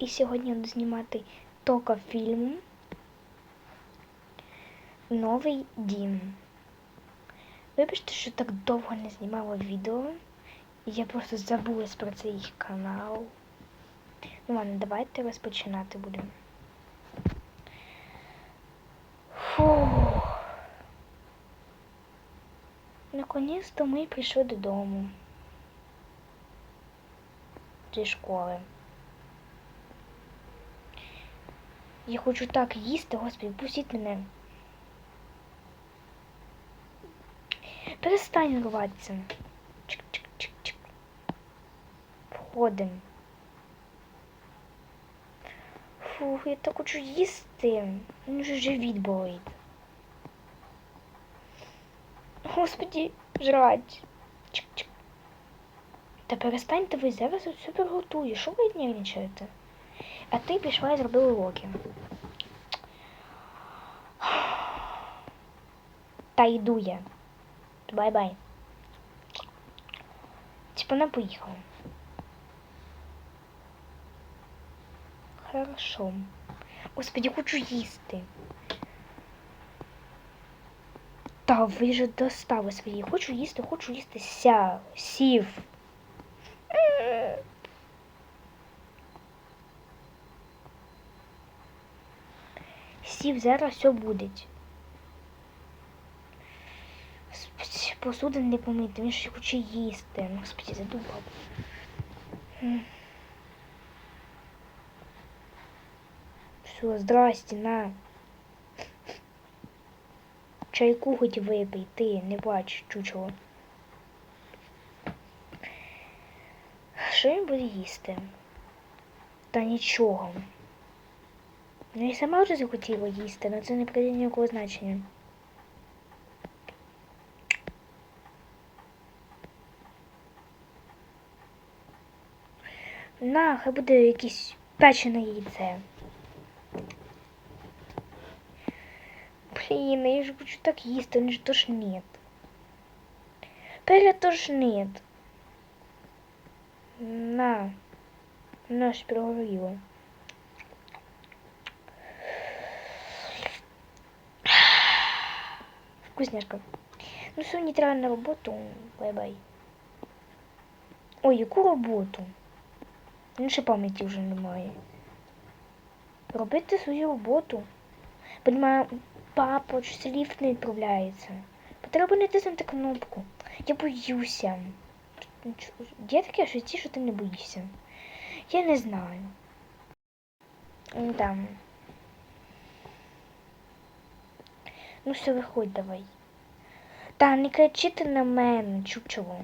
І сьогодні я буду знімати тока фільм Новий дім. Вибачте, що так довго не знімала відео. Я просто забулась про цей канал. Ну ладно, давайте розпочинати будемо. Фух. Наконець-то ми прийшли додому. Зі школи. Я хочу так їсти, господи, пустіть мене. Перестань рватися. Чик-чик-чик-чик. Входим. Фух, я так хочу їсти. Мені вже живіт болить. Господи, жрать. Чик-чик. Та перестаньте ви зараз все приготую. Що ви нервничаєте? А ти пішла і зробила уроки. Та йду я. Бай-бай. Типа она поїхала. Хорошо. Господи, хочу їсти. Та ви ж достали свої. Хочу їсти, хочу їсти ся, сів. Сів, зараз все буде. Посуда не помити, він ще хоче їсти. Ну, Господи, задумав. Все, здрасте, на. Чайку хоч випий, ти не бачиш чучого. Що він буде їсти? Та нічого. Ну я сама вже захотіла їсти, але це не прийде ніякого значення. На, хай буде якесь печене яйце. Блін, я ж хочу так їсти, він ж тошнит. Перетошнит. На. На ж. Вкусняшка. Ну не треба на роботу. Бай-бай. Ой, яку роботу? Ну, пам'яті вже немає. Робити свою роботу. Понимаю, папа щось ліфт не відправляється. Потрібно натиснути кнопку. Я боюся. Є таке що ті, що ти не боїшся. Я не знаю. Там. Ну все, виходь давай. Та не кричити на мене, чучело.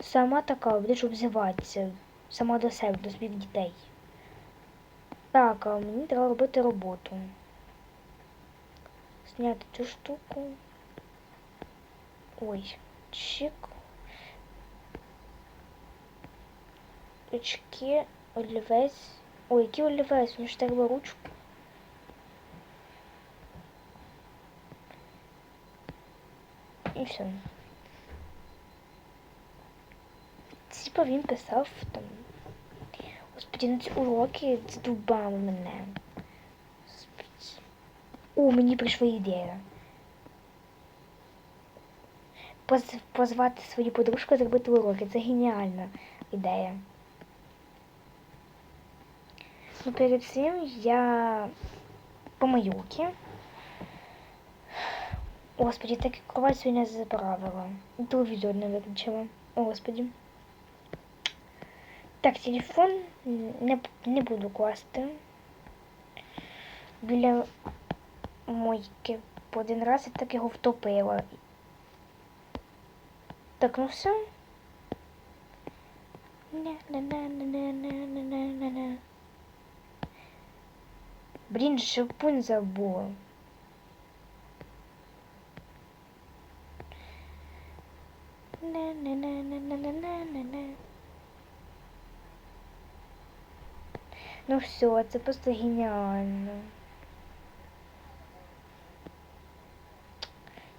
Сама така, будеш обзиватися. Сама до себе, до своїх дітей. Так, а мені треба робити роботу. Зняти цю штуку. Ой, чик. Очки, олівець. Ой, який олівець, мені ж треба ручку. Все. Типа він писав там. Господи, на ці уроки задубали мене. Господи. О, мені прийшла ідея. Поз, позвати свою подружку зробити уроки. Це геніальна ідея. Ну, перед цим я помию руки. Господи, так і кровать сьогодні заправила. І телевізор не виключила. Господи. Так, телефон не, не буду класти. Біля мойки по один раз і так його втопила. Так, ну все. Блін, шипунь забула. Ну все, це просто геніально.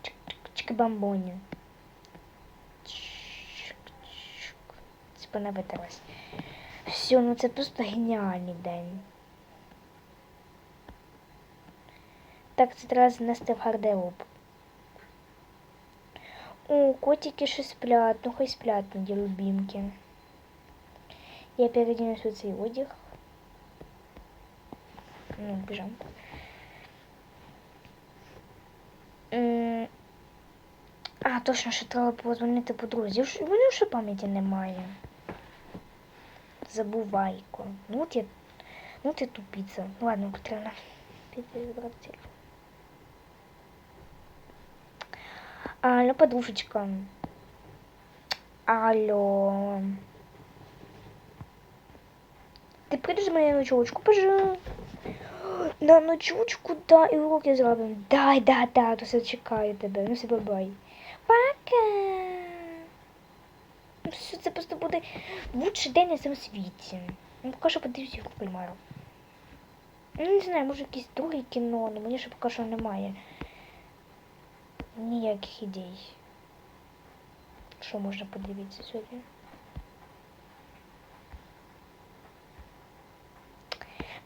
Чик-чик. Типа. Все. Все, ну це просто геніальний день. Так, це треба занести в гардероб. Котики ще сплять, ну хай сплять, мої любимки. Я переоденусь в цей одяг. Ну, біжам. А, точно, що треба подзвонити подрузі. У мене вже пам'яті немає. Забувайко. Ну от я. Ну ти тупіця. Ладно, Катерина. Піди забрати телефон. Алло, подружечка. Алло. Ти прийдеш мене на пожалуйста. На ночовочку, да, і уроки зробимо. Дай, да, да, то все чекаю тебе. Ну все, бай. Пока. Ну все, це просто буде лучший день на цьому світі. Ну, поки що подивлюся його кальмару. Ну, не знаю, може якесь друге кіно, але мені ще поки що немає. Ніяких ідей. Що можна подивитися сьогодні?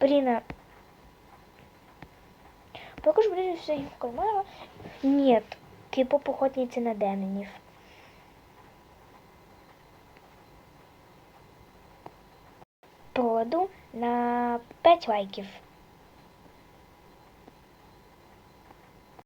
Блін, поки ж подивлюся їх кальмара. Нет, кіпоп охотниці на демонів. Проводу на 5 лайків.